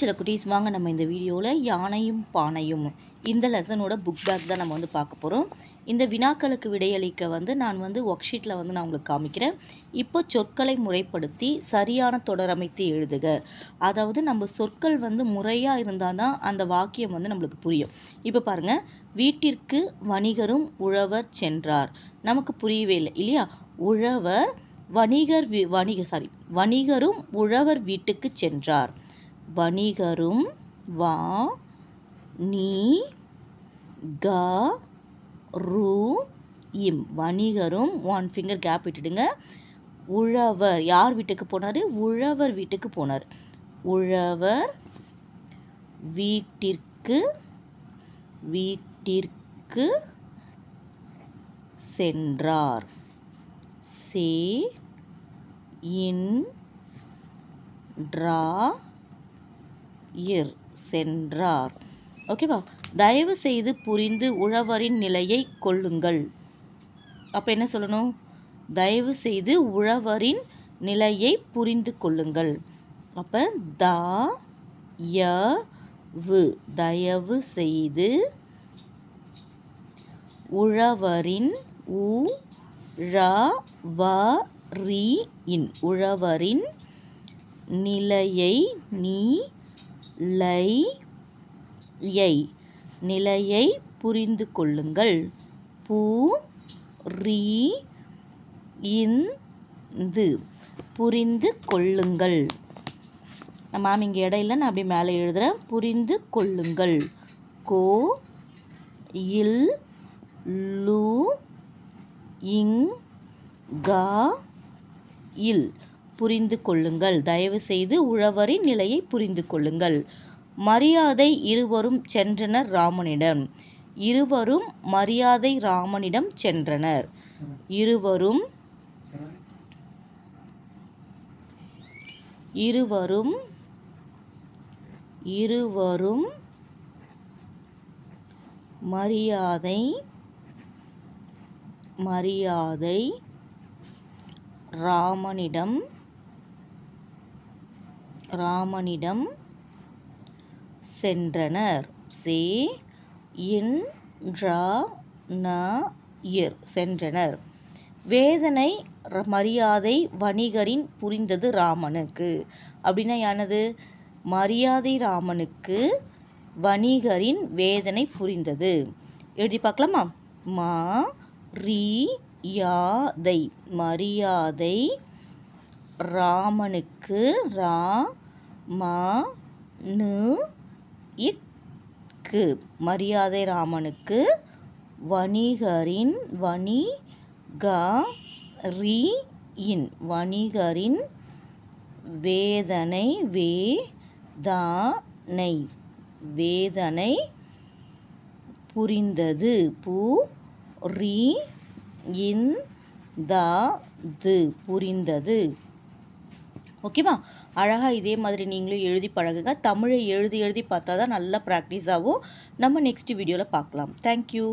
சில குட்டீஸ் வாங்க நம்ம இந்த வீடியோவில் யானையும் பானையும் இந்த லெசனோட புக் பேக் தான் நம்ம வந்து பார்க்க போகிறோம் இந்த வினாக்களுக்கு விடையளிக்க வந்து நான் வந்து ஒர்க் ஷீட்டில் வந்து நான் உங்களுக்கு காமிக்கிறேன். இப்போ சொற்களை முறைப்படுத்தி சரியான தொடரமைத்து எழுதுக. அதாவது நம்ம சொற்கள் வந்து முறையாக இருந்தால் தான் அந்த வாக்கியம் வந்து நம்மளுக்கு புரியும். இப்போ பாருங்கள் வீட்டிற்கு வணிகரும் உழவர் சென்றார். நமக்கு புரியவே இல்லை இல்லையா? உழவர் வணிகர் வணிக சாரி வணிகரும் உழவர் வீட்டுக்கு சென்றார். வணிகரும் வா நீ க ரூ இம். வணிகரும் ஒன் ஃபிங்கர் கேப் விட்டுடுங்க உழவர் யார் வீட்டுக்கு போனார்? உழவர் வீட்டுக்கு போனார். உழவர் வீட்டிற்கு வீட்டிற்கு சென்றார். சே இன் ட்ரா இர் சென்றார். ஓகேவா தயவு செய்து புரிந்து உழவரின் நிலையை கொள்ளுங்கள். அப்போ என்ன சொல்லணும்? தயவு செய்து உழவரின் நிலையை புரிந்து கொள்ளுங்கள். அப்போ த ய வு. தயவு செய்து உழவரின் உ ழ வ ரி இன். உழவரின் நிலையை நீ லை யை. நிலையை புரிந்து கொள்ளுங்கள். பு ரீ இந்து. புரிந்து கொள்ளுங்கள். மாம் இங்கே இடையில நான் அப்படி மேலே எழுதுகிறேன் புரிந்து கொள்ளுங்கள். கோ இல் லு இங் கா இல். புரிந்து கொள்ளுங்கள். தயவு செய்து உழவரின் நிலையை புரிந்து கொள்ளுங்கள். மரியாதை இருவரும் சென்றனர் ராமனிடம். இருவரும் மரியாதை ராமனிடம் சென்றனர். இருவரும் இருவரும் இருவரும் மரியாதை மரியாதை ராமனிடம் ராமனிடம் சென்றனர். சே இன் ந சென்றனர். வேதனை மரியாதை வணிகரின் புரிந்தது ராமனுக்கு. அப்படின்னா யானது? மரியாதை ராமனுக்கு வணிகரின் வேதனை புரிந்தது. எழுதி பார்க்கலாமா? மா யாதை மரியாதை ராமனுக்கு ரா மா நு இக்கு. மரியாதை ராமனுக்கு வணிகரின் வணி க ரி இன். வணிகரின் வேதனை வே தானை வேதனை புரிந்தது. பு ரி இன் து. புரிந்தது. ஓகேவா? அழகாக இதே மாதிரி நீங்களும் எழுதி பழகுங்க. தமிழை எழுதி எழுதி பார்த்தா தான் நல்லா ப்ராக்டிஸ் ஆகும். நம்ம நெக்ஸ்ட் வீடியோவில் பார்க்கலாம். தேங்க்யூ